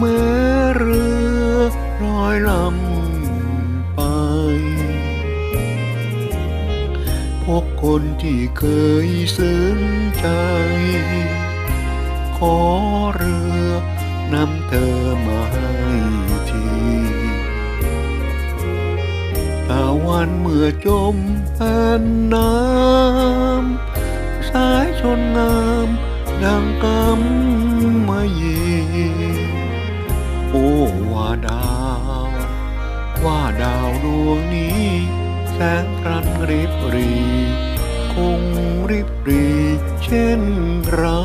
เมื่อเรือลอยลำไป พวกคนที่เคยซึ้งใจ ขอเรือนำเธอมาให้ทีตาวันเมื่อจมแผ่นน้ำ สายชนงา ว่าดาวดวงนี้ แสงพรันริบรี คงริบรีเช่นเรา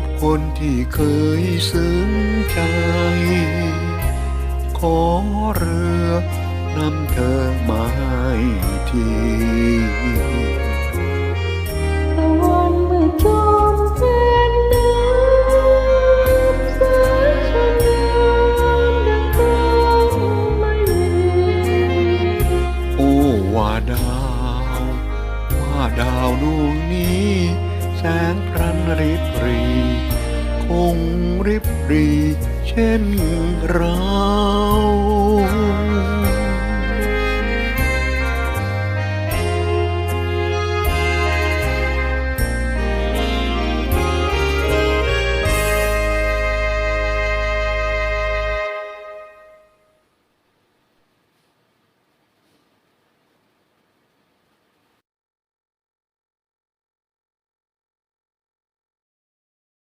บคนที่เคยซึ้งใจ ขอเรือนำเธอมาให้ที แสงพรันริบรี คงริบรีเช่นเรา